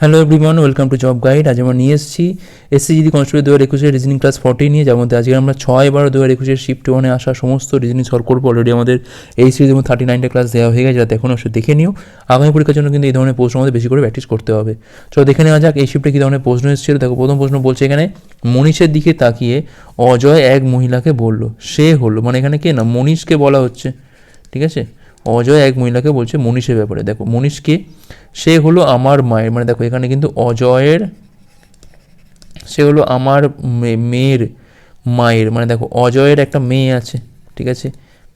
Hello everyone welcome to job guide আজ আমরা নিয়ে এসেছি এসসিজিডি কনস্টেবল দু হাজার একুশের রিজনিং ক্লাস ফর্টি নিয়ে, যার মধ্যে আজকে আমরা ছয় বারো দু হাজার একুশের শিফট ওয়ানে আসা সমস্ত রিজনিং সলভ করব। অলরেডি আমাদের এই সিরিজ এবং থার্টি নাইনটা ক্লাস দেওয়া হয়ে গেছে, যাতে এখন অবশ্যই দেখে নিও। আগামী পরীক্ষার জন্য কিন্তু এই ধরনের প্রশ্ন আমাদের বেশি করে প্র্যাকটিস করতে হবে। চলো দেখে নেওয়া যাক এই শিফটে কী ধরনের প্রশ্ন এসেছিল। দেখো, প্রথম প্রশ্ন বলছে এখানে, মনীষের দিকে তাকিয়ে অজয় এক মহিলাকে বলল, সে হলো মানে এখানে কে না, মনীষকে বলা হচ্ছে। ঠিক আছে? অজয় এক মহিলাকে বলছে মনীষের ব্যাপারে। দেখো মনীষকে সে হলো আমার মায়ের মানে দেখো, এখানে কিন্তু অজয়ের, সে হলো আমার মেয়ের মায়ের মানে দেখো, অজয়ের একটা মেয়ে আছে, ঠিক আছে?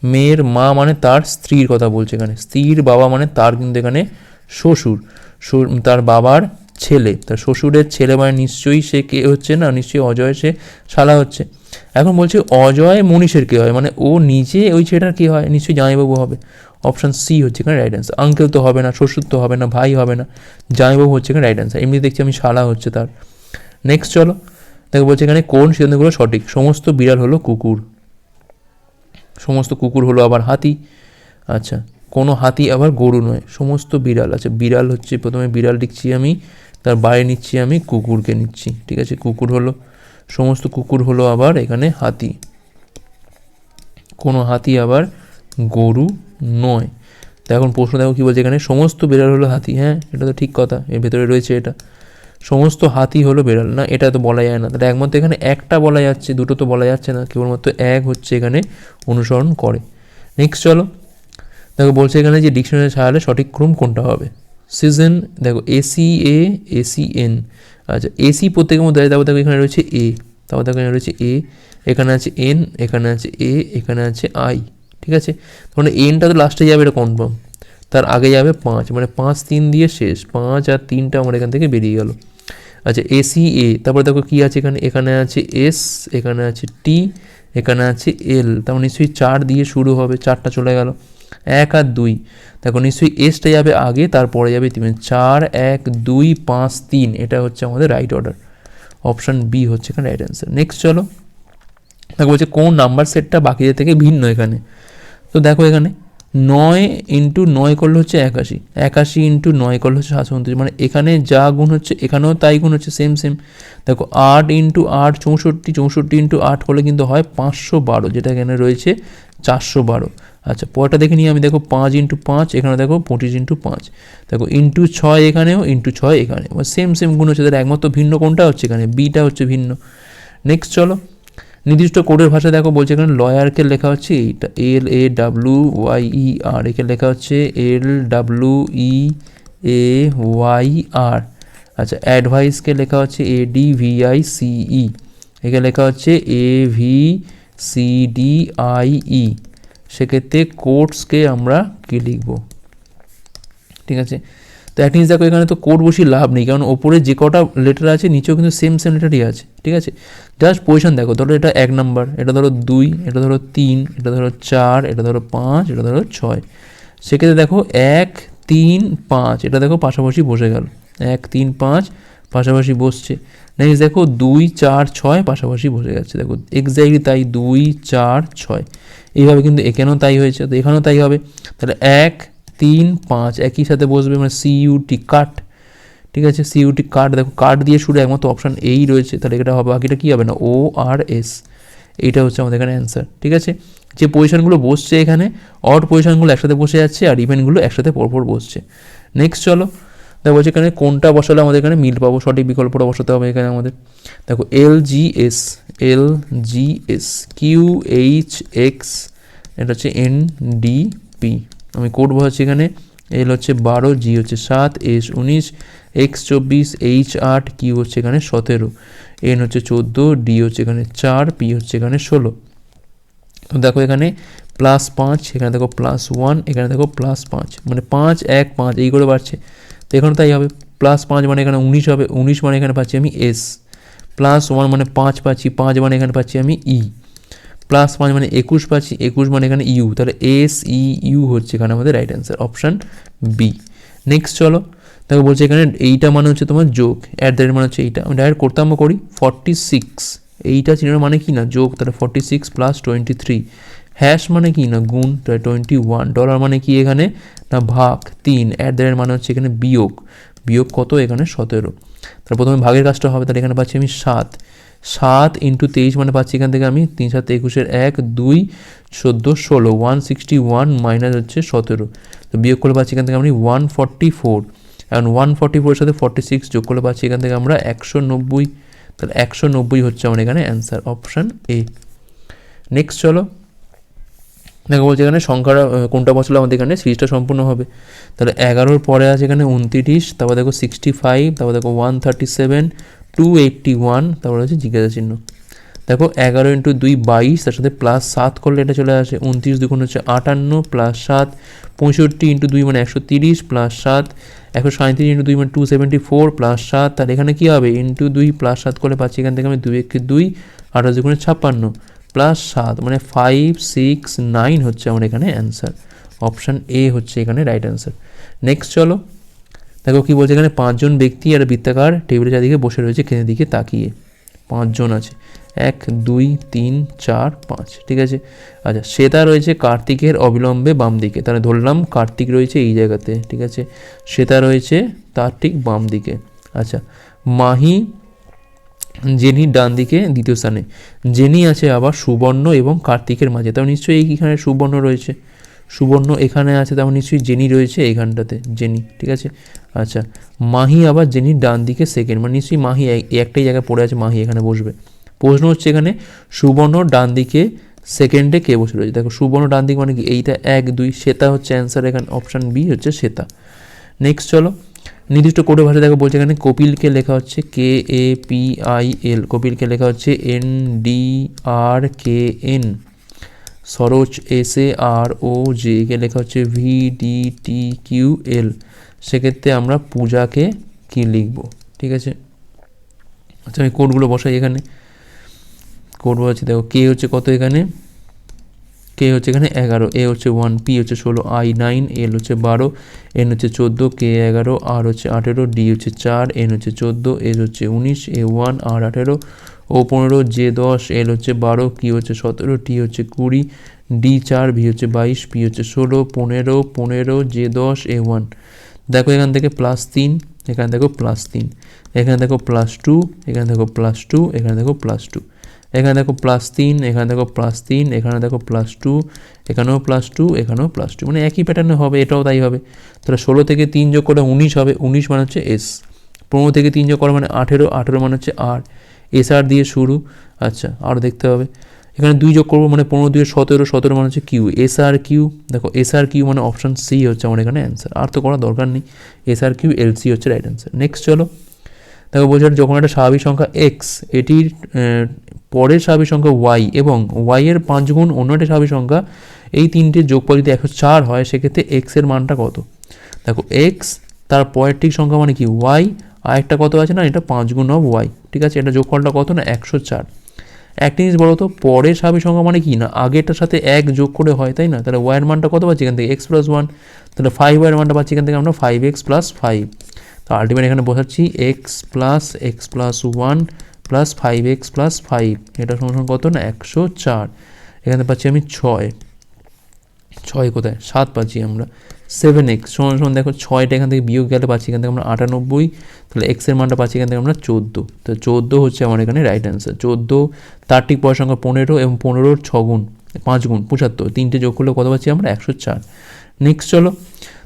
মেয়ের মা মানে তার স্ত্রীর কথা বলছে এখানে। স্ত্রীর বাবা মানে তার কিন্তু এখানে শ্বশুর। শ্বশুর- তার বাবার ছেলে। তার শ্বশুরের ছেলে মানে নিশ্চয়ই সে কে হচ্ছে না? নিশ্চয়ই অজয় সে শালা হচ্ছে। এখন বলছে অজয় মনীষের কে হয়? মানে ও নিজে ওই ছেলেটার কি হয়? নিশ্চয়ই জামাইবাবু হবে। অপশান সি হচ্ছে এখানে রাইট অ্যান্সার আঙ্কেল তো হবে না, শ্বশুর তো হবে না, ভাই হবে না, জামাইবাবু হচ্ছে এখানে রাইট অ্যান্সার এমনি দেখছি আমি শালা হচ্ছে তার। নেক্সট চলো, দেখো বলছে এখানে কোন সিদ্ধান্তগুলো সঠিক? সমস্ত বিড়াল হলো কুকুর। সমস্ত কুকুর হলো আবার হাতি। আচ্ছা কোনো হাতি আবার গরু নয়, সমস্ত বিড়াল আচ্ছা বিড়াল হচ্ছে প্রথমে বিড়াল লিখছি আমি, তার বাইরে নিচ্ছি আমি, কুকুরকে নিচ্ছি, ঠিক আছে? কুকুর হলো, সমস্ত কুকুর হলো আবার এখানে হাতি। কোনো হাতি আবার গরু নয়। তো এখন প্রশ্ন দেখো কী বলছে এখানে? সমস্ত বিড়াল হলো হাতি। হ্যাঁ এটা তো ঠিক কথা। এর ভেতরে রয়েছে এটা। সমস্ত হাতি হলো বেড়াল। না, এটা তো বলা যায় না। তাহলে একমাত্র এখানে একটা বলা যাচ্ছে, দুটো তো বলা যাচ্ছে না। কেবলমাত্র এক হচ্ছে এখানে অনুসরণ করে। নেক্সট চলো। দেখো, বলছে এখানে যে ডিকশনারি সাহায্যে সঠিক ক্রম কোনটা হবে? সিজন দেখো এসি এ এসি এন আচ্ছা এসি প্রত্যেকের মধ্যে তারপর দেখো এখানে রয়েছে এ তারপর দেখো এখানে রয়েছে এ এখানে আছে এন এখানে আছে এ এখানে আছে আই ঠিক আছে? মানে এনটা তো লাস্টে যাবে, এটা কনফার্ম তার আগে যাবে পাঁচ মানে পাঁচ তিন দিয়ে শেষ। পাঁচ আর তিনটা আমার এখান থেকে বেরিয়ে গেল। আচ্ছা এসি এ তারপরে দেখো কী আছে এখানে? এখানে আছে এস এখানে আছে টি এখানে আছে এল তারপর নিশ্চয়ই চার দিয়ে শুরু হবে, চারটা চলে গেল। এক আর দুই। দেখো, নিশ্চয়ই এসটা যাবে আগে, তারপরে যাবে তিন। চার, এক, দুই, পাঁচ, তিন, এটা হচ্ছে আমাদের রাইট অর্ডার অপশান বি হচ্ছে এখানে রাইট অ্যান্সার নেক্সট চলো। দেখো বলছে কোন নাম্বার সেটটা বাকিদের থেকে ভিন্ন এখানে? তো দেখো এখানে নয় ইন্টু নয় করলে হচ্ছে একাশি। একাশি ইন্টু নয় করলে হচ্ছে সাতশো উনত্রিশ মানে এখানে যা গুণ হচ্ছে, এখানেও তাই গুণ হচ্ছে সেম সেম দেখো আট ইন্টু আট চৌষট্টি চৌষট্টি ইন্টু আট করলে কিন্তু হয় পাঁচশো বারো, যেটা এখানে রয়েছে চারশো বারো। আচ্ছা পরটা দেখে নিই আমি। দেখো পাঁচ ইন্টু পাঁচ, এখানে দেখো পঁচিশ ইন্টু পাঁচ। দেখো ইন্টু ছয় এখানেও ইন্টু ছয় এখানে সেম সেম গুণ হচ্ছে। তাহলে একমাত্র ভিন্ন কোনটা হচ্ছে এখানে? বিটা হচ্ছে ভিন্ন। নেক্সট চলো। নির্দিষ্ট কোডের ভাষা দেখো বলছে এখানে লয়ারকে লেখা হচ্ছে এইটা এল এ ডাব্লু ওয়াই ই আর, একে লেখা হচ্ছে এল ডাব্লু ই এ ওয়াই আর। আচ্ছা অ্যাডভাইসকে লেখা হচ্ছে A D V I C E, একে লেখা হচ্ছে A V C D I E. সেক্ষেত্রে কোডসকে আমরা কী লিখব? ঠিক আছে? এক জিনিস দেখো এখানে তো কোড বসিয়ে লাভ নেই, কারণ ওপরে যে কটা লেটার আছে, নিচেও কিন্তু সেম সেম লেটারই আছে, ঠিক আছে? জাস্ট পজিশন দেখো, ধরো এটা এক নাম্বার এটা ধরো দুই, এটা ধরো তিন, এটা ধরো চার, এটা ধরো পাঁচ, এটা ধরো ছয়। সেক্ষেত্রে দেখো এক, তিন, পাঁচ, এটা দেখো পাশাপাশি বসে গেল। এক, তিন, পাঁচ, পাশাপাশি বসছে। নেক্সট দেখো দুই, চার, ছয় পাশাপাশি বসে যাচ্ছে, দেখো এক্স্যাক্টলি তাই দুই, চার, ছয়। এইভাবে কিন্তু এখানেও তাই হয়েছে, তো এখানেও তাই হবে। তাহলে এক তিন, পাঁচ, একই সাথে বসবে মানে সিইউটি কাট ঠিক আছে? সিইউটি কাট দেখো কাট দিয়ে শুরু একমাত্র অপশান এই রয়েছে, তাহলে এটা হবে, বাকিটা কী হবে না? ও আর এস এইটা হচ্ছে আমাদের এখানে অ্যান্সার ঠিক আছে? যে পজিশনগুলো বসছে এখানে অড পজিশনগুলো একসাথে বসে যাচ্ছে আর ইভেন্টগুলো একসাথে পরপর বসছে। নেক্সট চলো, দেখো বলছে এখানে কোনটা বসালে আমাদের এখানে মিল পাবো, সঠিক বিকল্পটা বসাতে হবে এখানে আমাদের। দেখো L G S L G S Q H X এটা হচ্ছে এন ডি পি আমি কোড বসাচ্ছি এখানে। এল হচ্ছে বারো জি হচ্ছে সাত এস উনিশ এক্স চব্বিশ এইচ আট কিউ হচ্ছে এখানে সতেরো। এন হচ্ছে চোদ্দ ডি হচ্ছে এখানে চার পি হচ্ছে এখানে ষোলো। দেখো এখানে প্লাস পাঁচ, এখানে দেখো প্লাস ওয়ান এখানে দেখো প্লাস পাঁচ। মানে পাঁচ, এক, পাঁচ, এই করে বাড়ছে। তো এখানে তাই হবে। প্লাস পাঁচ মানে এখানে উনিশ হবে। উনিশ মানে এখানে পাচ্ছি আমি এস প্লাস ওয়ান মানে পাঁচ পাচ্ছি। পাঁচ মানে এখানে পাচ্ছি আমি ই প্লাস পাঁচ মানে একুশ পাচ্ছি একুশ মানে এখানে ইউ তাহলে এস ই ইউ হচ্ছে এখানে আমাদের right answer option B next চলো, দেখো বলছে এখানে এইটা মানে হচ্ছে তোমার যোগ অ্যাট দ্য রেট মানে হচ্ছে এইটা, আমি ডাইরেক্ট করতাম করি ফর্টি সিক্স এইটা চিহ্নের মানে কি না? যোগ, তাহলে forty six plus twenty three hash মানে কি না? গুণ, তাহলে টোয়েন্টি ওয়ান ডলার মানে কি এখানে? না, ভাগ, তিন অ্যাট দ্য রেট মানে হচ্ছে এখানে বিয়োগ বিয়োগ কত? এখানে সতেরো, তাহলে প্রথমে ভাগের কাজটা হবে, তাহলে এখানে পাচ্ছি আমি সাত সাত ইন্টু তেইশ মানে পাচ্ছি এখান থেকে আমি তিন, সাত, একুশের এক, দুই, চোদ্দ, ষোলো ওয়ান সিক্সটি ওয়ান মাইনাস হচ্ছে সতেরো। তো বিয়োগ করলে পাচ্ছি এখান থেকে আমি ওয়ান ফর্টি ফোর এখন ওয়ান ফর্টি ফোরের সাথে ফর্টি সিক্স যোগ করলে পাচ্ছি এখান থেকে আমরা একশো নব্বই। তাহলে একশো নব্বই হচ্ছে আমার এখানে অ্যান্সার অপশান এ নেক্সট চলো। দেখো বলছে এখানে সংখ্যাটা কোনটা বসালে আমাদের এখানে সিরিজটা সম্পূর্ণ হবে। তাহলে এগারোর পরে আছে এখানে উনত্রিশ, তারপর দেখো সিক্সটি ফাইভ তারপর দেখো one thirty seven two eighty one তারপর হচ্ছে জিজ্ঞাসা চিহ্ন দেখো, এগারো ইন্টু দুই বাইশ, তার সাথে প্লাস সাত করলে এটা চলে আসে, উনত্রিশ দুগুণ হচ্ছে আটান্ন প্লাস সাত পঁয়ষট্টি ইন্টু দুই মানে একশো তিরিশ প্লাস সাত একশো সাঁত্রিশ ইন্টু দুই মানে টু সেভেন্টি ফোর প্লাস সাত, তার এখানে কী হবে? ইন্টু দুই প্লাস সাত করলে পাচ্ছি এখান থেকে আমি দুই একে দুই, আঠাশ দুগুণে ছাপ্পান্ন প্লাস সাত মানে ফাইভ সিক্স নাইন হচ্ছে আমার এখানে অ্যান্সার অপশান এ হচ্ছে এখানে রাইট অ্যান্সার নেক্সট চলো। দেখো কি বলছে এখানে, পাঁচজন ব্যক্তি আর বৃত্তাকার টেবিলের চারদিকে বসে রয়েছে, খেতে দিকে তাকিয়ে। পাঁচজন আছে। এক, দুই, তিন, চার, পাঁচ, ঠিক আছে? আচ্ছা শ্বেতা রয়েছে কার্তিকের অবিলম্বে বাম দিকে। তাহলে ধরলাম কার্তিক রয়েছে এই জায়গাতে, ঠিক আছে? শ্বেতা রয়েছে তার ঠিক বাম দিকে। আচ্ছা মাহি, জেনি ডান দিকে দ্বিতীয় স্থানে। জেনি আছে আবার সুবর্ণ এবং কার্তিকের মাঝে। তাও নিশ্চয়ই এখানে সুবর্ণ রয়েছে। সুবর্ণ এখানে আছে তেমন নিশ্চয়ই জেনি রয়েছে এইখানটাতে জেনি, ঠিক আছে? আচ্ছা মাহি আবার জেনির ডান দিকে সেকেন্ড মানে নিশ্চয়ই মাহি একটাই জায়গায় পড়ে আছে, মাহি এখানে বসবে। প্রশ্ন হচ্ছে এখানে, সুবর্ণ ডান দিকে সেকেন্ডে কে বসে রয়েছে? দেখো, সুবর্ণ ডান দিক মানে কি? এইটা এক, দুই শ্বেতা হচ্ছে অ্যান্সার এখানে অপশান বি হচ্ছে শ্বেতা নেক্সট চলো, নির্দিষ্ট কোডের ভাষা দেখো, বলছে এখানে কপিলকে লেখা হচ্ছে কে এ পি আই এল কপিলকে লেখা হচ্ছে N D R K N Saroj S A R O J K লেখা হচ্ছে V D T Q L সেক্ষেত্রে আমরা পূজাকে কি লিখব? ঠিক আছে? আচ্ছা আমি কোডগুলো বসাই এখানে। কোড বসাচ্ছি, দেখো কে হচ্ছে কত এখানে? কে হচ্ছে এখানে এগারো। এ হচ্ছে ওয়ান পি হচ্ছে ষোলো আই নাইন এল হচ্ছে বারো এন হচ্ছে চোদ্দ কে এগারো আর হচ্ছে আঠেরো ডি হচ্ছে চার এন হচ্ছে চোদ্দ এস হচ্ছে উনিশ এ ওয়ান আর আঠেরো ও পনেরো, জে দশ, এল হচ্ছে বারো কি হচ্ছে সতেরো, টি হচ্ছে কুড়ি, ডি চার, ভি হচ্ছে বাইশ, পি হচ্ছে ষোলো, পনেরো পনেরো, জে দশ, এ ওয়ান। দেখো এখান থেকে প্লাস তিন, এখানে দেখো প্লাস তিন। এখানে দেখো প্লাস টু, এখানে দেখো প্লাস টু, এখানে দেখো প্লাস টু। এখানে দেখো প্লাস তিন, এখানে দেখো প্লাস তিন, এখানে দেখো প্লাস টু, এখানেও প্লাস টু, এখানেও প্লাস টু। মানে একই প্যাটার্নে হবে, এটাও তাই হবে। তাহলে ষোলো থেকে তিন যোগ করে উনিশ হবে, উনিশ মানে হচ্ছে এস পনেরো থেকে তিন যোগ করে মানে আঠেরো আঠেরো মানে হচ্ছে আর এস আর দিয়ে শুরু আচ্ছা আরও দেখতে হবে। এখানে দুই যোগ করব মানে পনেরো দুই সতেরো সতেরো মানে হচ্ছে কিউ এস আর কিউ দেখো এস আর কিউ মানে অপশান সি হচ্ছে আমার এখানে অ্যান্সার আর তো করার দরকার নেই। S R Q L C হচ্ছে রাইট অ্যান্সার নেক্সট চলো, দেখো বলছে যখন একটা স্বাভাবিক সংখ্যা এক্স এটির পরের স্বাভাবিক সংখ্যা ওয়াই এবং ওয়াই এর পাঁচ গুণ অন্য একটা স্বাভাবিক সংখ্যা, এই তিনটে যোগফল যদি একশো চার হয়, সেক্ষেত্রে এক্সের মানটা কত? দেখো এক্স তার পরের সংখ্যা মানে কি? ওয়াই আর একটা কত আছে না? এটা পাঁচ গুণ অফ ওয়াই ঠিক আছে? এটা যোগফলটা কত না? একশো চার। একটা জিনিস বলো তো, পরের স্বাভাবিক সংখ্যা মানে কি না? আগেরটার সাথে এক যোগ করে হয়, তাই না? তাহলে ওয়াইয়ের মানটা কত পাচ্ছি এখান থেকে? এক্স প্লাস ওয়ান তাহলে ফাইভ ওয়াইয়ের মানটা পাচ্ছি এখান থেকে আমরা ফাইভ এক্স প্লাস ফাইভ তো আলটিমেট এখানে বসাচ্ছি X plus X plus one plus five X plus five এটা সমান কত না? একশো চার। এখানে পাচ্ছি আমি ছয়। ছয় কোথায়? সাত পাচ্ছি আমরা। সেভেন এক্স সমান সমান দেখো ছয়টা এখান থেকে বিয়োগ গেলে পাচ্ছি এখান থেকে আমরা আটানব্বই, তাহলে এক্সের মানটা পাচ্ছি এখান থেকে আমরা চোদ্দ। তো চোদ্দ হচ্ছে আমার এখানে রাইট অ্যান্সার চোদ্দ, তার ঠিক পরের সংখ্যা পনেরো এবং পনেরোর ছ গুণ, পাঁচ গুণ, পঁচাত্তর। তিনটে যোগ করলে কত পাচ্ছি আমরা? একশো চার। নেক্সট চলো।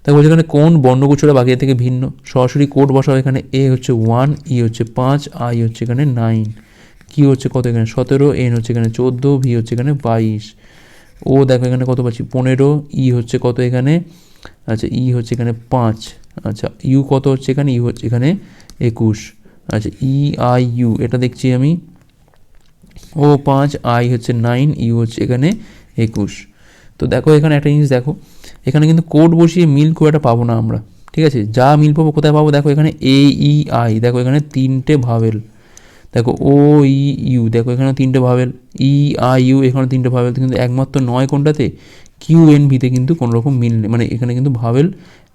দেখো এখানে কোন বর্ণগুচ্ছটা বাকি থেকে ভিন্ন? সরাসরি কোড বসাও এখানে। এ হচ্ছে ওয়ান ই হচ্ছে পাঁচ আই হচ্ছে এখানে নাইন কি হচ্ছে কত এখানে? সতেরো এন হচ্ছে এখানে চোদ্দ ভি হচ্ছে এখানে বাইশ। ও দেখো এখানে কত পাচ্ছি? পনেরো, ই হচ্ছে কত এখানে? আচ্ছা ই হচ্ছে এখানে পাঁচ। আচ্ছা ইউ কত হচ্ছে এখানে? ইউ হচ্ছে এখানে একুশ। আচ্ছা ই, আই, ইউ, এটা দেখছি আমি। ও পাঁচ, আই হচ্ছে নাইন ইউ হচ্ছে এখানে একুশ। তো দেখো এখানে একটা জিনিস দেখো, এখানে কিন্তু কোড বসিয়ে মিল খুব একটা পাবো না আমরা, ঠিক আছে? যা মিল পাবো কোথায় পাবো? দেখো এখানে এ ই আই দেখো এখানে তিনটে ভাবেল। দেখো ও ই ইউ দেখো এখানে তিনটে ভাবেল ই আই ইউ এখানে তিনটে ভাবেল কিন্তু একমাত্র নয় কোনটাতে কিউ এন ভিতে কিন্তু কোনো রকম মিল নেই মানে এখানে কিন্তু ভাবেল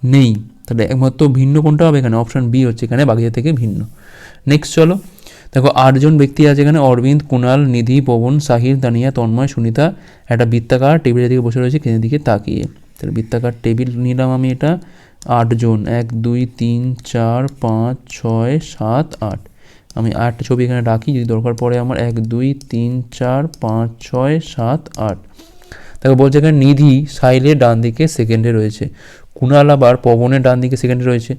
নেই। তাহলে একমাত্র ভিন্ন কোনটা হবে এখানে? অপশান বি হচ্ছে এখানে বাকিদের থেকে ভিন্ন। নেক্সট চলো। দেখো আটজন ব্যক্তি আছে এখানে, অরবিন্দ কুণাল নিধি, পবন, সাহিল, দানিয়া, তন্ময়, সুনিতা, একটা বৃত্তাকার টেবিলের দিকে বসে রয়েছে কেনের দিকে তাকিয়ে। তাহলে বৃত্তাকার টেবিল নিলাম আমি এটা। আটজন, এক, দুই, তিন, চার, পাঁচ, ছয়, সাত, আট। আমি আটটা ছবি এখানে রাখি, যদি দরকার পড়ে আমার এক, দুই, তিন, চার, পাঁচ, ছয়, সাত, আট। দেখো, বলছে এখানে নিধি সাইলের ডান দিকে সেকেন্ডে রয়েছে কুণাল আবার পবনের ডান দিকে সেকেন্ডে রয়েছে,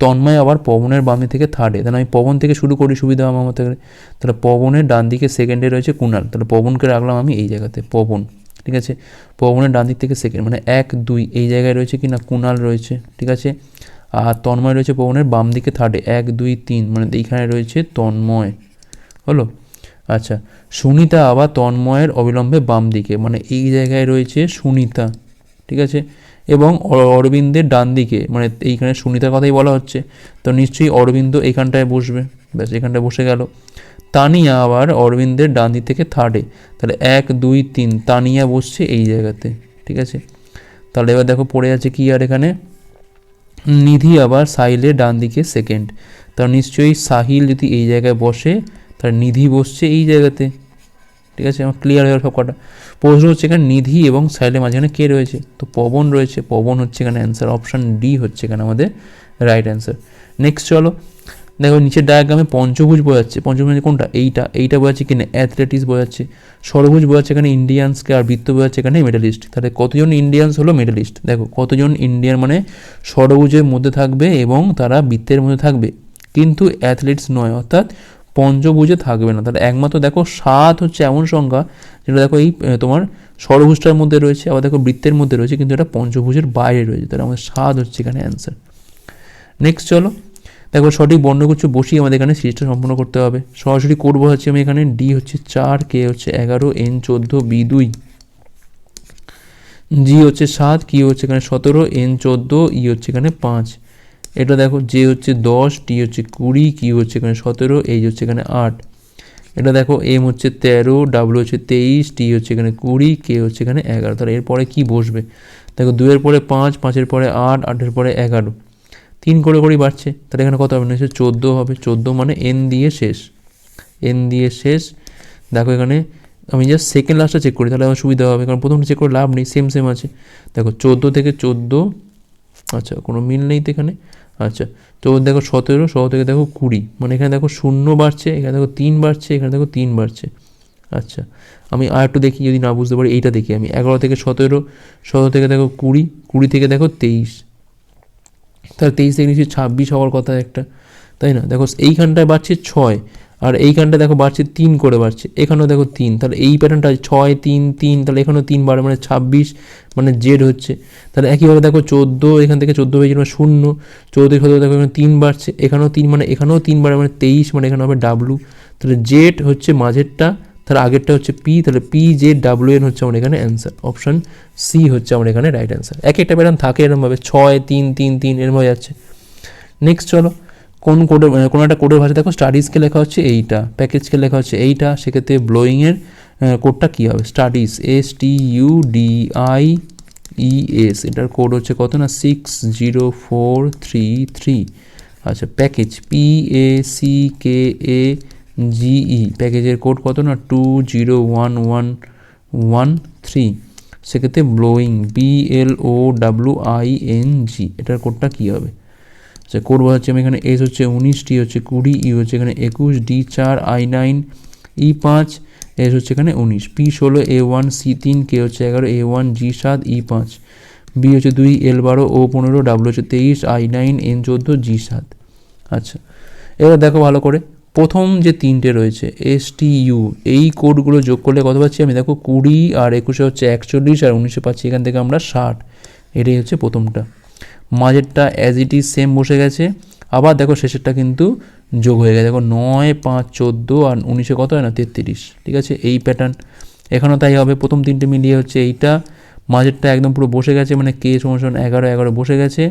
তন্ময় আবার পবনের বামে থেকে থার্ডে তাহলে আমি পবন থেকে শুরু করি, সুবিধা আমার করে তাহলে পবনের ডান দিকে সেকেন্ডে রয়েছে কুণাল তাহলে পবনকে রাখলাম আমি এই জায়গাতে, পবন। ঠিক আছে? পবনের ডান দিক থেকে সেকেন্ড মানে এক, দুই এই জায়গায় রয়েছে কি না কুণাল রয়েছে। ঠিক আছে? আর তন্ময় রয়েছে পবনের বাম দিকে থার্ডে এক, দুই, তিন মানে এইখানে রয়েছে তন্ময়। হলো? আচ্ছা সুনিতা আবার তন্ময়ের অবিলম্বে বাম দিকে মানে এই জায়গায় রয়েছে সুনিতা, ঠিক আছে? এবং অরবিন্দের ডান দিকে মানে এইখানে সুনিতার কথাই বলা হচ্ছে। তো নিশ্চয়ই অরবিন্দ এখানটায় বসবে, ব্যাস এখানটায় বসে গেল। তানিয়া আবার অরবিন্দের ডান দিক থেকে থার্ডে তাহলে এক, দুই, তিন, তানিয়া বসছে এই জায়গাতে, ঠিক আছে? তাহলে এবার দেখো পড়ে আছে কি আর এখানে? নিধি আবার সাহিলের ডান দিকে সেকেন্ড তার নিশ্চয়ই সাহিল যদি এই জায়গায় বসে, তার নিধি বসছে এই জায়গাতে। ঠিক আছে? আমার ক্লিয়ার হয়ে সব কটা। প্রশ্ন হচ্ছে এখানে নিধি এবং সাইলের মাঝখানে কে রয়েছে? তো পবন রয়েছে। পবন হচ্ছে এখানে অ্যান্সার অপশান ডি হচ্ছে এখানে আমাদের রাইট অ্যান্সার নেক্সট চলো। দেখো নিচের ডায়াগ্রামে পঞ্চভুজ বোঝাচ্ছে। পঞ্চভুজ মানে কোনটা? এইটা। এইটা বোঝাচ্ছে কিনা? অ্যাথলেটিক্স বোঝাচ্ছে। ষড়ভুজ বোঝাচ্ছে এখানে ইন্ডিয়ানসকে আর বৃত্ত বোঝাচ্ছে এখানে মেডালিস্ট তাহলে কতজন ইন্ডিয়ানস হলো মেডালিস্ট দেখো, কতজন ইন্ডিয়ান মানে ষড়ভুজের মধ্যে থাকবে এবং তারা বৃত্তের মধ্যে থাকবে। কিন্তু অ্যাথলেটস নয়, অর্থাৎ পঞ্চভুজে থাকবে না। তাহলে একমাত্র দেখো সাত হচ্ছে এমন সংখ্যা যেটা দেখো এই তোমার ষড়ভুজটার মধ্যে রয়েছে, আবার দেখো বৃত্তের মধ্যে রয়েছে, কিন্তু এটা পঞ্চভুজের বাইরে রয়েছে। তাহলে আমাদের সাত হচ্ছে এখানে অ্যান্সার নেক্সট চলো। দেখো সঠিক বর্ণগুচ্ছ বসিয়ে আমাদের এখানে সিরিজটা সম্পূর্ণ করতে হবে। সরাসরি কোড বসাচ্ছি আমি এখানে ডি হচ্ছে চার কে হচ্ছে এগারো এন চোদ্দ বি দুই। জি হচ্ছে সাত কি হচ্ছে এখানে সতেরো এন চোদ্দ ই হচ্ছে এখানে পাঁচ। এটা দেখো জে হচ্ছে দশ টি হচ্ছে কুড়ি কি হচ্ছে এখানে সতেরো এই হচ্ছে এখানে আট। এটা দেখো এম হচ্ছে তেরো ডাব্লু হচ্ছে তেইশ টি হচ্ছে এখানে কুড়ি কে হচ্ছে এখানে এগারো। তাহলে এরপরে কি বসবে? দেখো দুয়ের পরে পাঁচ, পাঁচের পরে আট, আটের পরে এগারো। তিন করে করেই বাড়ছে। তাহলে এখানে কত হবে? নিশ্চয়ই চোদ্দ হবে। চোদ্দ মানে এন দিয়ে শেষ। এন দিয়ে শেষ। দেখো এখানে আমি জাস্ট সেকেন্ড লাস্টটা চেক করি, তাহলে আমার সুবিধা হবে। কারণ প্রথমটা চেক করে লাভ নেই সেম সেম আছে। দেখো, চোদ্দ থেকে চোদ্দ আচ্ছা কোনো মিল নেই তো এখানে? আচ্ছা তো দেখো সতেরো সতেরো থেকে দেখো কুড়ি। মানে এখানে দেখো শূন্য বাড়ছে, এখানে দেখো তিন বাড়ছে, এখানে দেখো তিন বাড়ছে। আচ্ছা আমি আর একটু দেখি, যদি না বুঝতে পারি, এইটা দেখি আমি। এগারো থেকে সতেরো সতেরো থেকে দেখো কুড়ি কুড়ি থেকে দেখো তেইশ। তাহলে তেইশ থেকে নিশ্চয়ই ছাব্বিশ হওয়ার কথা একটা, তাই না? দেখো এইখানটায় বাড়ছে ছয়, আর এইখানটা দেখো বাড়ছে তিন করে বাড়ছে, এখানেও দেখো তিন, তাহলে এই প্যাটার্নটা ছয়, তিন তিন, তাহলে এখানেও তিন বাড়ে মানে ছাব্বিশ মানে জেড হচ্ছে। তাহলে একইভাবে দেখো চোদ্দ, এখান থেকে চোদ্দ হয়েছে মানে শূন্য, চৌদ্দ সতেরো দেখো এখানে তিন বাড়ছে, এখানেও তিন মানে এখানেও তিন বাড়ে মানে তেইশ মানে এখানে হবে ডাব্লু তাহলে জেড হচ্ছে মাঝেরটা তাহলে আগেরটা হচ্ছে পি তাহলে পি জে ডাব্লু এন হচ্ছে আমার এখানে অ্যান্সার অপশান সি হচ্ছে আমার এখানে রাইট অ্যান্সার এক একটা প্যাটার্ন থাকে এরকমভাবে ছয়, তিন তিন তিন, এরমভাবে যাচ্ছে। নেক্সট চলো, কোন কোডের মানে কোনো একটা কোডের ভাষা দেখো স্টাডিজকে লেখা হচ্ছে এইটা প্যাকেজকে লেখা হচ্ছে এইটা, সেক্ষেত্রে ব্লোয়িংয়ের কোডটা কী হবে? Studies S T U D I E S এটার কোড হচ্ছে কত না? Six zero four three three আচ্ছা package P A C K A G E, প্যাকেজের কোড কত না? Two zero one one one three. সেক্ষেত্রে blowing B L O W I N G এটার কোডটা কী হবে? আচ্ছা কোড হচ্ছে আমি এখানে। এস হচ্ছে উনিশ টি হচ্ছে কুড়ি ই হচ্ছে এখানে একুশ ডি চার আই নাইন ই পাঁচ এস হচ্ছে এখানে উনিশ। পি ষোলো এ ওয়ান সি তিন কে হচ্ছে এগারো এ ওয়ান জি সাত ই পাঁচ। বি হচ্ছে দুই এল বারো ও পনেরো ডাব্লু হচ্ছে তেইশ আই নাইন এন চোদ্দ জি সাত। আচ্ছা এবার দেখো ভালো করে। প্রথম যে তিনটে রয়েছে এস টি ইউ এই কোডগুলো যোগ করলে কত পাচ্ছি আমি? দেখো, কুড়ি আর একুশে হচ্ছে একচল্লিশ আর উনিশে পাচ্ছি, এখান থেকে আমরা ষাট। এটাই হচ্ছে প্রথমটা। মাঝেরটা অ্যাজ ইট ইজ সেম বসে গেছে। আবার দেখো, শেষেরটা কিন্তু যোগ হয়ে গেছে। দেখো, নয়, পাঁচ, চোদ্দ আর উনিশে কত হয় না? তেত্রিশ। ঠিক আছে? এই প্যাটার্ন এখানেও তাই হবে। প্রথম তিনটে মিলিয়ে হচ্ছে এইটা। মাঝেরটা একদম পুরো বসে গেছে মানে কে সমান এগারো এগারো বসে গেছে।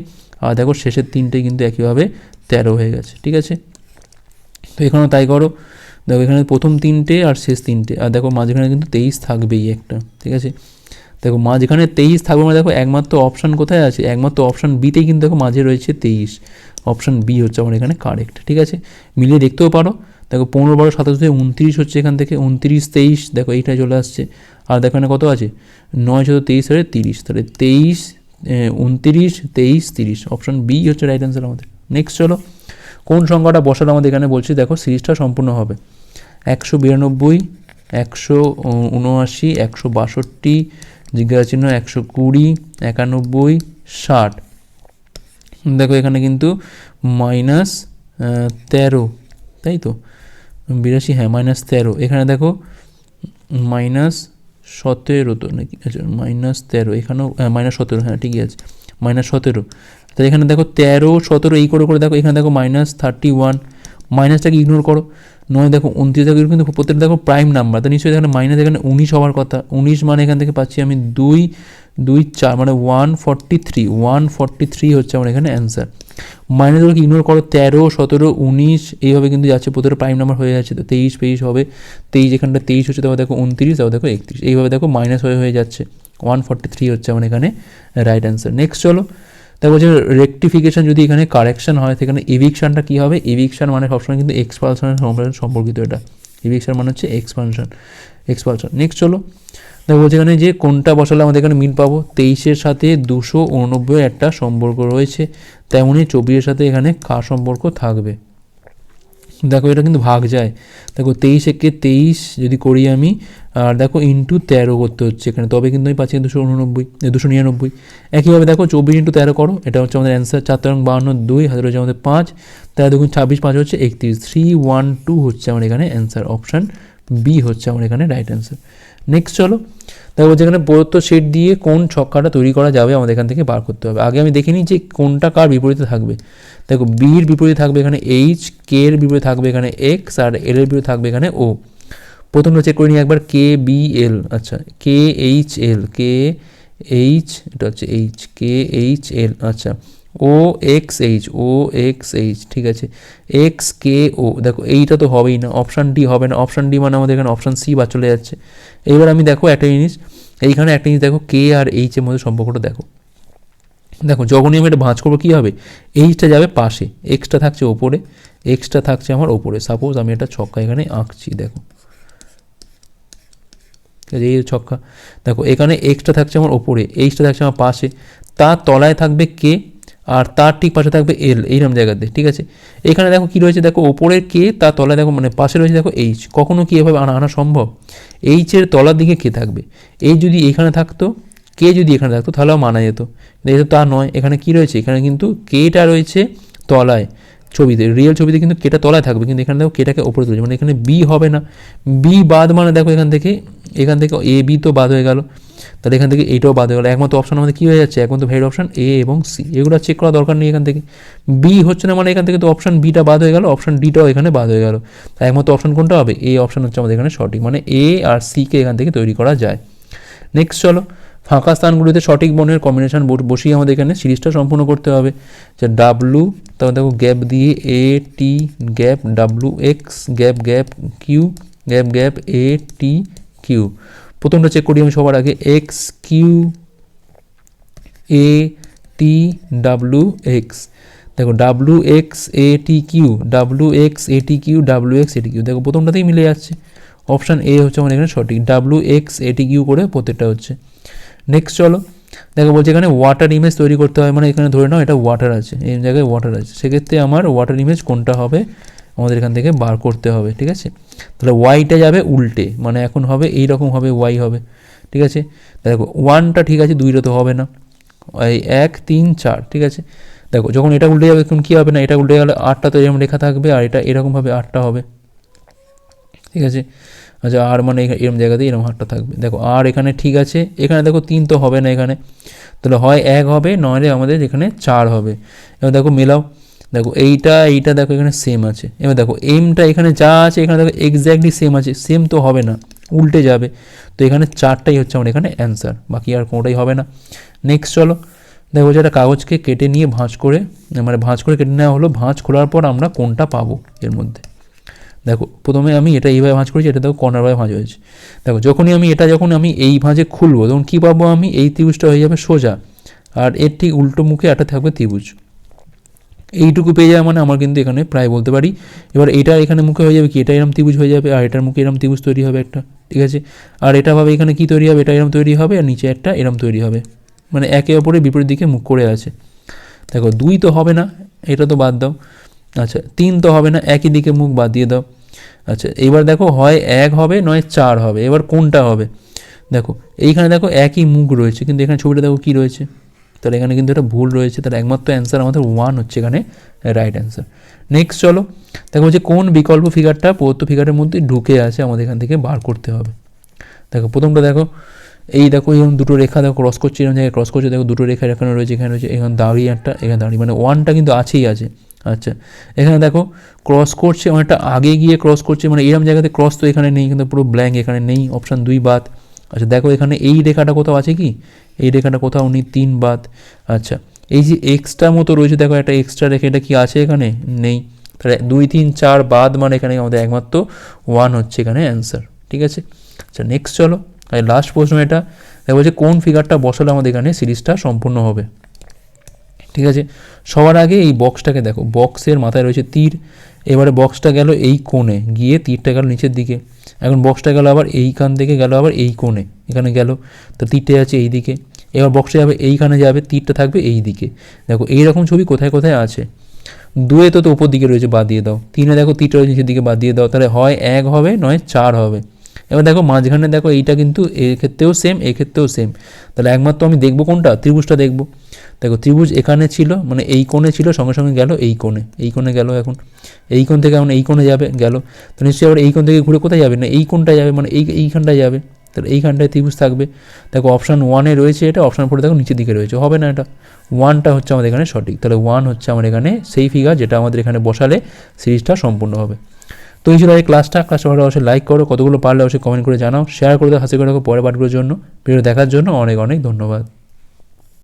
আর দেখো, শেষের তিনটে কিন্তু একইভাবে তেরো হয়ে গেছে। ঠিক আছে? তো এখানেও তাই করো। দেখো এখানে প্রথম তিনটে আর শেষ তিনটে। আর দেখো মাঝখানে কিন্তু তেইশ থাকবেই একটা, ঠিক আছে? দেখো মাঝখানে তেইশ থাকবে মানে দেখো একমাত্র অপশান কোথায় আছে? একমাত্র অপশান বিতেই কিন্তু দেখো মাঝে রয়েছে তেইশ। অপশান বি হচ্ছে আমার এখানে কারেক্ট ঠিক আছে? মিলিয়ে দেখতেও পারো। দেখো পনেরো বারো সাতাশ থেকে উনত্রিশ হচ্ছে এখান থেকে, উনত্রিশ তেইশ, দেখো এইটাই চলে আসছে। আর দেখো এখানে কত আছে? নয় চোদ্দ তেইশ সাড়ে তিরিশ। তাহলে তেইশ উনতিরিশ, তেইশ, তিরিশ। অপশান বি হচ্ছে রাইট অ্যান্সার আমাদের। নেক্সট চলো। কোন সংখ্যাটা বসালে আমাদের এখানে বলছি, দেখো সিরিজটা সম্পূর্ণ হবে। একশো বিরানব্বই, একশো উনআশি, একশো বাষট্টি জিজ্ঞাসা চিহ্ন একশো কুড়ি, একানব্বই, ষাট। দেখো এখানে কিন্তু মাইনাস তেরো, তাই তো? বিরাশি হ্যাঁ মাইনাস তেরো। এখানে দেখো, মাইনাস সতেরো তো নাকি? আচ্ছা মাইনাস তেরো, এখানেও হ্যাঁ মাইনাস সতেরো হ্যাঁ ঠিকই আছে। মাইনাস সতেরো। তাহলে এখানে দেখো তেরো, সতেরো, এই করে করে দেখো, এখানে দেখো মাইনাস থার্টি ওয়ান মাইনাসটাকে ইগনোর করো। নয় দেখো উনত্রিশ দেখো কিন্তু প্রত্যেকটা দেখো প্রাইম নাম্বার তো নিশ্চয়ই এখানে মাইনাস এখানে উনিশ হওয়ার কথা। উনিশ মানে এখান থেকে পাচ্ছি আমি দুই দুই চার মানে one forty three one forty three হচ্ছে আমার এখানে অ্যান্সার মাইনাসগুলোকে ইগনোর করো, তেরো, সতেরো, উনিশ, এইভাবে কিন্তু যাচ্ছে প্রত্যেকটা প্রাইম নাম্বার হয়ে যাচ্ছে। তো তেইশ তেইশ হবে, তেইশ এখানটা তেইশ হচ্ছে, তারপর দেখো উনত্রিশ, তারপর দেখো একত্রিশ। এইভাবে দেখো মাইনাস হয়ে হয়ে যাচ্ছে। ওয়ান ফর্টি থ্রি হচ্ছে আমার এখানে রাইট অ্যান্সার নেক্সট চলো তারপর হচ্ছে রেকটিফিকেশন যদি এখানে কারেকশন হয়, সেখানে ইভিকশানটা কী হবে? ইভিকশান মানে সবসময় কিন্তু এক্সপালশনের সম্পর্কিত এটা। ইভিকশান মানে হচ্ছে এক্সপানশন এক্সপালশন নেক্সট চলো। দেখো বলছে এখানে যে কোনটা বসালে আমাদের এখানে মিল পাবো? তেইশের সাথে দুশো উননব্বই একটা সম্পর্ক রয়েছে। তেমনই চব্বিশের সাথে এখানে কার সম্পর্ক থাকবে? দেখো, এটা কিন্তু ভাগ যায়। দেখো, তেইশ একে তেইশ যদি করি আমি, আর দেখো ইন্টু তেরো করতে হচ্ছে এখানে, তবে কিন্তু আমি পাচ্ছি দুশো উননব্বই দুশো নিরানব্বই। একইভাবে দেখো, চব্বিশ ইন্টু তেরো করো, এটা হচ্ছে আমাদের অ্যান্সার চার তেরো বাহান্ন দুই হাজার হচ্ছে আমাদের পাঁচ। তেরো দেখুন, ছাব্বিশ পাঁচ হচ্ছে একত্রিশ থ্রি ওয়ান টু হচ্ছে আমার এখানে অ্যান্সার অপশান বি হচ্ছে আমার এখানে রাইট অ্যান্সার নেক্সট চলো দেখো যেখানে প্রদত্ত সেট দিয়ে কোন ছক্কাটা তৈরি করা যাবে আমাদের এখান থেকে বার করতে হবে। আগে আমি দেখে নিই যে কোনটা কার বিপরীতে থাকবে। দেখো বির বিপরীতে থাকবে এখানে এইচ কে এর বিপরীতে থাকবে এখানে এক্স আর এল এর বিপরীতে থাকবে এখানে ও প্রথমটা চেক করে নিই একবার কে বি এল আচ্ছা কে এইচ এল কে এইচ এটা হচ্ছে এইচ কে এইচ এল আচ্ছা O X H, O X H, ঠিক আছে? এক্স কে ও, দেখো এইটা তো হবেই না, অপশান ডি হবে না, অপশান ডি মানে আমাদের এখানে অপশান সি বা চলে যাচ্ছে। এইবার আমি দেখো একটা জিনিস, এইখানে একটা জিনিস দেখো, কে আর এইচের মধ্যে সম্পর্কটা দেখো। দেখো যখনই আমি এটা ভাঁজ করব কী হবে? এইচটা যাবে পাশে, এক্সটা থাকছে ওপরে, এক্সটা থাকছে আমার ওপরে। সাপোজ আমি একটা ছক্কা এখানে আঁকছি, দেখো। এই ছক্কা, দেখো এখানে এক্সটা থাকছে আমার ওপরে, এইচটা থাকছে আমার পাশে, তার তলায় থাকবে কে? আর তার ঠিক পাশে থাকবে এল এইরকম জায়গাতে, ঠিক আছে? এখানে দেখো কি রয়েছে? দেখো ওপরের কে তার তলায় দেখো মানে পাশে রয়েছে দেখো এইচ কখনো কি এভাবে আনা আনা সম্ভব? এইচের তলার দিকে কে থাকবে। এই যদি এখানে থাকতো কে যদি এখানে থাকতো তাহলেও মানা যেত। এটা তা নয়, এখানে কি রয়েছে? এখানে কিন্তু কেটা রয়েছে তলায় ছবিতে। রিয়েল ছবিতে কিন্তু কেটা তলায় থাকবে, কিন্তু এখানে দেখো কেটাকে ওপরে তুলছে। মানে এখানে বি হবে না। বি বাদ মানে দেখো এখান থেকে এখান থেকে এ বি তো বাদ হয়ে গেল। তাহলে এখান থেকে এইটাও বাদ হয়ে গেলো। একমাত্র অপশন আমাদের কী হয়ে যাচ্ছে? একমাত্র ভেরিড অপশন এ এবং সি এগুলো চেক করা দরকার নেই এখান থেকে। বি হচ্ছে না মানে এখান থেকে তো অপশন বিটা বাদ হয়ে গেল অপশন ডিটাও এখানে বাদ হয়ে গেল। একমাত্র অপশন কোনটা হবে? এ অপশন হচ্ছে আমাদের এখানে সঠিক মানে এ আর সিকে এখান থেকে তৈরি করা যায়। নেক্সট চলো, ফাঁকা স্থানগুলিতে সঠিক বর্ণের কম্বিনেশন বসিয়ে আমাদের এখানে সিরিজটা সম্পূর্ণ করতে হবে। যে ডাব্লু তারপর দেখো গ্যাপ দিয়ে A T gap W X gap gap Q gap gap A T Q প্রথমটা চেক করি আমি সবার আগে X Q A T W X দেখো W X A T Q W X A T Q W X A T Q দেখো, প্রথমটাতেই মিলে যাচ্ছে। অপশান এ হচ্ছে আমার এখানে সঠিক। W X A T Q করে প্রত্যেকটা হচ্ছে। নেক্সট চলো। দেখো, বলছে এখানে ওয়াটার ইমেজ তৈরি করতে হয়। মানে এখানে ধরে নাও, এটা ওয়াটার আছে। এই জায়গায় ওয়াটার আছে। সেক্ষেত্রে আমার ওয়াটার ইমেজ কোনটা হবে? আমাদের এখান থেকে বার করতে হবে, ঠিক আছে? তাহলে ওয়াইটা যাবে উল্টে মানে এখন হবে এই রকম হবে ওয়াই হবে, ঠিক আছে? দেখো ওয়ানটা ঠিক আছে দুইটা তো হবে না। এই এক, তিন, চার, ঠিক আছে? দেখো, যখন এটা উল্টে যাবে, তখন কী হবে না? এটা উল্টে গেলে আটটা তো এরকম লেখা থাকবে, আর এটা এরকমভাবে আটটা হবে। ঠিক আছে? আচ্ছা আর মানে এরকম জায়গাতে এরকম হাটটা থাকবে। দেখো, আর এখানে ঠিক আছে, এখানে দেখো তিন তো হবে না এখানে। তাহলে হয় এক হবে, নইলে আমাদের এখানে চার হবে। এবার দেখো, মেলাও। দেখো এইটা এইটা দেখো এখানে সেম আছে। এবার দেখো এমটা এখানে যা আছে, এখানে দেখো এক্স্যাক্টলি সেম আছে। সেম তো হবে না, উল্টে যাবে। তো এখানে চারটাই হচ্ছে আমার এখানে অ্যান্সার বাকি আর কোনোটাই হবে না। নেক্সট চলো, দেখো যে একটা কাগজকে কেটে নিয়ে ভাঁজ করে মানে ভাঁজ করে কেটে নেওয়া হলো। ভাঁজ খোলার পর আমরা কোনটা পাবো এর মধ্যে? দেখো, প্রথমে আমি এটা এইভাবে ভাঁজ করেছি, এটা দেখো কর্নারভাবে ভাঁজ হয়েছে। দেখো, যখনই আমি এটা যখন আমি এই ভাঁজে খুলবো, তখন কী পাবো আমি? এই ত্রিভুজটা হয়ে যাবে সোজা। আর এর ঠিক উল্টো মুখে একটা থাকবে ত্রিভুজ। এইটুকু পেয়ে যাবে মানে আমার কিন্তু এখানে প্রায় বলতে পারি। এবার এটা এখানে মুখে হয়ে যাবে কি? এটা এরম ত্রিভুজ হয়ে যাবে, আর এটার মুখে এরম ত্রিভুজ তৈরি হবে একটা, ঠিক আছে? আর এটা ভাবে এখানে কি তৈরি হবে? এটা এরম তৈরি হবে আর নিচে একটা এরম তৈরি হবে। মানে একে অপরের বিপরীত দিকে মুখ করে আছে। দেখো, দুই তো হবে না, এটা তো বাদ দাও। আচ্ছা তিন তো হবে না, একই দিকে মুখ বাদ দিয়ে দাও। আচ্ছা এবার দেখো, হয় এক হবে, নয় চার হবে। এবার কোনটা হবে? দেখো, এইখানে দেখো একই মুখ রয়েছে, কিন্তু এখানে ছবিটা দেখো কী রয়েছে? তাহলে এখানে কিন্তু একটা ভুল রয়েছে। তার একমাত্র অ্যান্সার আমাদের ওয়ান হচ্ছে এখানে রাইট অ্যান্সার নেক্সট চলো, দেখো যে কোন বিকল্প ফিগারটা প্রদত্ত ফিগারের মধ্যে ঢুকে আছে, আমাদের এখান থেকে বার করতে হবে। দেখো, প্রথমটা দেখো, এই দেখো এরকম দুটো রেখা দেখো ক্রস করছে এরকম জায়গায় ক্রস করছে, দেখো দুটো রেখা এখানে রয়েছে এখানে রয়েছে, এখানে দাঁড়িয়ে একটা, এখানে দাঁড়িয়ে মানে ওয়ানটা কিন্তু আছেই আছে। আচ্ছা এখানে দেখো ক্রস করছে অনেকটা আগে গিয়ে ক্রস করছে মানে এরকম জায়গাতে ক্রস তো এখানে নেই, কিন্তু পুরো ব্ল্যাঙ্ক এখানে নেই অপশান দুই বাদ। আচ্ছা দেখো এখানে এই রেখাটা কোথাও আছে কি? এই রেখাটা কোথাও নেই, তিন বাদ। আচ্ছা এই যে এক্সট্রা মতো রয়েছে, দেখো একটা এক্সট্রা রেখা, এটা কি আছে এখানে? নেই। তাহলে দুই, তিন, চার বাদ মানে এখানে আমাদের একমাত্র ওয়ান হচ্ছে এখানে অ্যান্সার ঠিক আছে? আচ্ছা নেক্সট চলো। আর লাস্ট প্রশ্ন এটা, দেখো যে কোন ফিগারটা বসালে আমাদের এখানে সিরিজটা সম্পূর্ণ হবে? ঠিক আছে? সবার আগে এই বক্সটাকে দেখো বক্সের মাথায় রয়েছে তীর, এবারে বক্সটা গেল এই কোণে, গিয়ে তীরটা গেল নিচের দিকে। এখন বক্সটা গেল আবার এইখান থেকে গেল আবার এই কোণে, এখানে গেল, তো তীরটা আছে এই দিকে এবার বক্সটা যাবে এইখানে যাবে, তীরটা থাকবে এই দিকে দেখো এইরকম ছবি কোথায় কোথায় আছে, দুয়ে তো তো উপর দিকে রয়েছে, বাদ দিয়ে দাও, তিনে দেখো তীরটা রয়েছে নিচের দিকে, বাদ দিয়ে দাও, তাহলে হয় এক হবে, নয় চার হবে, এবার দেখো মাঝখানে দেখো এইটা কিন্তু এক্ষেত্রেও সেম এক্ষেত্রেও সেম তাহলে একমাত্র আমি দেখব কোনটা, ত্রিভুজটা দেখব দেখো ত্রিভুজ এখানে ছিল মানে এই কোণে ছিল, সঙ্গে সঙ্গে গেল এই কোণে এই কোণে গেল এখন, এই কোণ থেকে এখন এই কোণে যাবে, গেল। তো নিশ্চয়ই আবার এই কোণ থেকে ঘুরে কোথায় যাবে না? এই কোণটায় যাবে মানে এই, এইখানটায় যাবে। তাহলে এইখানটায় ত্রিভুজ থাকবে। দেখো অপশান ওয়ানে রয়েছে এটা অপশান ফোরে দেখো নিচের দিকে রয়েছে। হবে না এটা? ওয়ানটা হচ্ছে আমাদের এখানে সঠিক। তাহলে ওয়ান হচ্ছে আমাদের এখানে সেই ফিগার যেটা আমাদের এখানে বসালে সিরিজটা সম্পূর্ণ হবে। তো এই ছিল এই ক্লাসটা ক্লাসটা ভালো অবশ্যই লাইক করো। কতগুলো পারলে অবশ্যই কমেন্ট করে জানাও। শেয়ার করে দাও। হাসি করে রাখো পরের পাঠগুলোর জন্য। ভিডিও দেখার জন্য অনেক অনেক ধন্যবাদ।